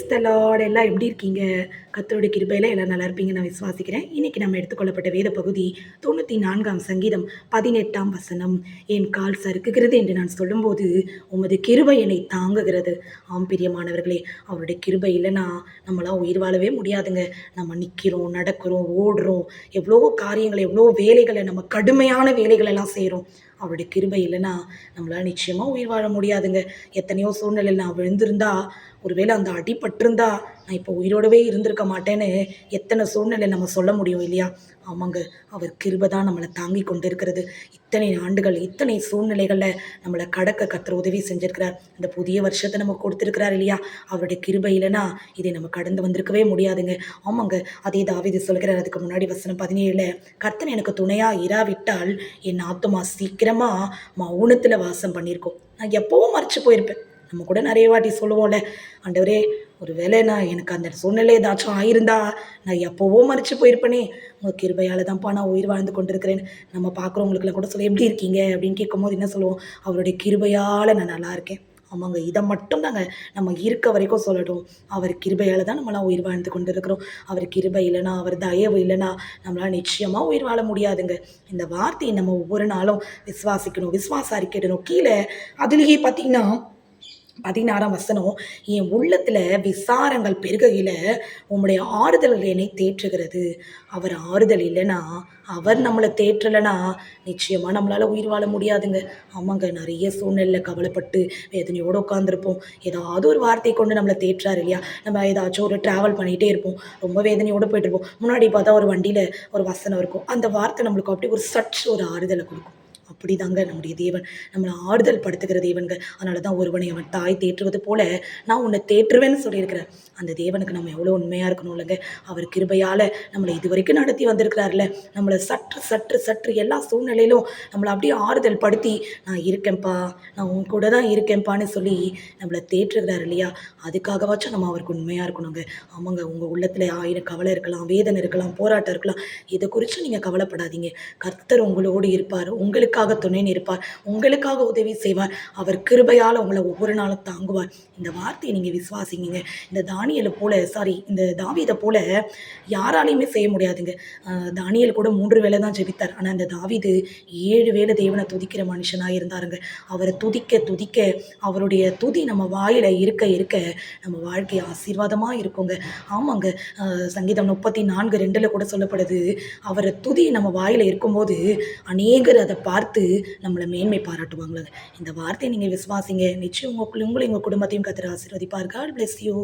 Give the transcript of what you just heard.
Praise the Lord எல்லாம் எப்படி இருக்கீங்க? கத்தருடைய கிருபையில் எல்லாம் நல்லா இருப்பீங்க நான் விசுவாசிக்கிறேன். இன்னைக்கு நம்ம எடுத்துக்கொள்ளப்பட்ட வேத பகுதி தொண்ணூற்றி நான்காம் சங்கீதம் பதினெட்டாம் வசனம். என் கால் சறுக்குகிறது என்று நான் சொல்லும்போது உமது கிருபை என்னை தாங்குகிறது. ஆம் பிரியமானவர்களே அவருடைய கிருபை இல்லைன்னா நம்மளாம் உயிர் வாழவே முடியாதுங்க. நம்ம நிற்கிறோம் நடக்கிறோம் ஓடுறோம். எவ்வளோ காரியங்கள் எவ்வளோ வேலைகளை நம்ம கடுமையான வேலைகளெல்லாம் செய்கிறோம் அவருடைய கிருபை இல்லைன்னா நம்மளால் நிச்சயமாக உயிர் வாழ முடியாதுங்க. எத்தனையோ சூழ்நிலையில் நான் விழுந்திருந்தா ஒருவேளை அந்த அடிபட்டிருந்தா நான் இப்போ உயிரோடவே இருந்திருக்க மாட்டேன்னு எத்தனை சூழ்நிலை நம்ம சொல்ல முடியும் இல்லையா? ஆமாங்க அவர் கிருபை தான் நம்மளை தாங்கி கொண்டு இருக்கிறது இத்தனை ஆண்டுகள் இத்தனை சூழ்நிலைகளில் நம்மளை கடக்க கத்துற உதவி செஞ்சுருக்கிறார். இந்த புதிய வருஷத்தை நம்ம கொடுத்துருக்கிறார் இல்லையா? அவருடைய கிருபை இல்லைன்னா இதை நம்ம கடந்து வந்திருக்கவே முடியாதுங்க. ஆமாங்க அதே தாவிது சொல்கிறார் அதுக்கு முன்னாடி வசனம் பதினேழில் கர்த்தன் எனக்கு துணையாக இராவிட்டால் என் ஆத்துமா சீக்கிரமாக மௌனத்தில் வாசம் பண்ணியிருக்கோம் நான் எப்போவும் மறைச்சு போயிருப்பேன். நம்ம கூட நிறைய வாட்டி சொல்லுவோம்ல ஆண்டவரே ஒரு வேளை நான் எனக்கு அந்த சூழ்நிலை ஏதாச்சும் ஆயிருந்தா நான் எப்போவோ மறிச்சு போயிருப்பேனே. உங்கள் கிருபையால் தான்ப்பா நான் உயிர் வாழ்ந்து கொண்டிருக்கிறேன். நம்ம பார்க்குறவங்களுக்குலாம் கூட சொல்ல எப்படி இருக்கீங்க? அப்படின்னு கேட்கும்போது என்ன சொல்லுவோம்? அவருடைய கிருபையால் நான் நல்லா இருக்கேன். ஆமாங்க இதை மட்டும் தாங்க நம்ம இருக்க வரைக்கும் சொல்லட்டும். அவர் கிருபையால் தான் நம்மளாம் உயிர் வாழ்ந்து கொண்டு இருக்கிறோம் அவர் கிருபை இல்லைனா அவர் தயவு இல்லைனா நம்மளால் நிச்சயமாக உயிர் வாழ முடியாதுங்க. இந்த வார்த்தையை நம்ம ஒவ்வொரு நாளும் விசுவாசிக்கணும் விசுவாச அறிக்கையிடணும் கீழே அதுலேயே பார்த்தீங்கன்னா பதினாறாம் வசனம் என் உள்ளத்தில் விசாரங்கள் பெருகையில் உம்முடைய ஆறுதல்கள் என்னை தேற்றுகிறது. அவர் ஆறுதல் இல்லைன்னா அவர் நம்மளை தேற்றலைன்னா நிச்சயமாக நம்மளால் உயிர் வாழ முடியாதுங்க. ஆமாங்க நிறைய சூழ்நிலையில் கவலைப்பட்டு வேதனையோடு உட்காந்துருப்போம் ஏதாவது ஒரு வார்த்தையை கொண்டு நம்மளை தேற்றாரு இல்லையா? நம்ம ஏதாச்சும் ஒரு ட்ராவல் பண்ணிகிட்டே இருப்போம். ரொம்ப வேதனையோடு போயிட்டு இருப்போம். முன்னாடி பார்த்தா ஒரு வண்டியில் ஒரு வசனம் இருக்கும். அந்த வார்த்தை நம்மளுக்கு அப்படி ஒரு சற்று ஒரு ஆறுதலை கொடுக்கும். அப்படி தாங்க நம்முடைய தேவன். நம்மளை ஆறுதல் படுத்துகிற தேவன்க அதனால தான் ஒருவனை அவன் தாய் தேற்றுவது போல நான் உன்னை தேற்றுவேன்னு சொல்லியிருக்கிறேன். அந்த தேவனுக்கு நம்ம எவ்வளோ உண்மையாக இருக்கணும் இல்லைங்க? அவர் கிருபையால் நம்மளை இது வரைக்கும் நடத்தி வந்திருக்கிறார்ல. நம்மளை சற்று சற்று சற்று எல்லா சூழ்நிலையிலும் நம்மளை அப்படியே ஆறுதல் படுத்தி நான் இருக்கேன்ப்பா நான் உன் கூட தான் இருக்கேன்ப்பான்னு சொல்லி நம்மளை தேற்றுகிறார் இல்லையா? அதுக்காகவாச்சும் நம்ம அவருக்கு உண்மையாக இருக்கணுங்க. ஆமாங்க உங்கள் உள்ளத்தில் ஆயிரம் கவலை இருக்கலாம் வேதனை இருக்கலாம் போராட்டம் இருக்கலாம். இதை குறித்து நீங்கள் கவலைப்படாதீங்க. கர்த்தர் உங்களோடு இருப்பார். உங்களுக்கு உங்களுக்காக துணை நிற்பார். உங்களுக்காக உதவி செய்வார். அவர் கிருபையால் உங்களை ஒவ்வொரு நாளும் தாங்குவார். இந்த வார்த்தையை நீங்கள் விசுவாசிங்க. இந்த தானியலை போல சாரி இந்த தாவியதை போல யாராலையுமே செய்ய முடியாதுங்க. தானியல் கூட மூன்று வேலை தான் ஜெபித்தார். ஆனால் இந்த தாவிது ஏழு வேலை தேவனை துதிக்கிற மனுஷனாக இருந்தாருங்க. அவரை துதிக்க துதிக்க அவருடைய துதி நம்ம வாயில் இருக்க இருக்க நம்ம வாழ்க்கை ஆசீர்வாதமாக இருக்குங்க. ஆமாங்க. சங்கீதம் முப்பத்தி நான்கு ரெண்டில் கூட சொல்லப்படுது அவரை துதி நம்ம வாயில் இருக்கும்போது அநேகர் அதை பார்த்து பார்த்து நம்மளை மேன்மை பாராட்டுவாங்களே இந்த வார்த்தையை நீங்கள் விசுவாசிங்க. நிச்சயம் உங்களுக்கு உங்களை உங்கள் குடும்பத்தையும் கத்திர ஆசீர்வதிப்பார். God bless you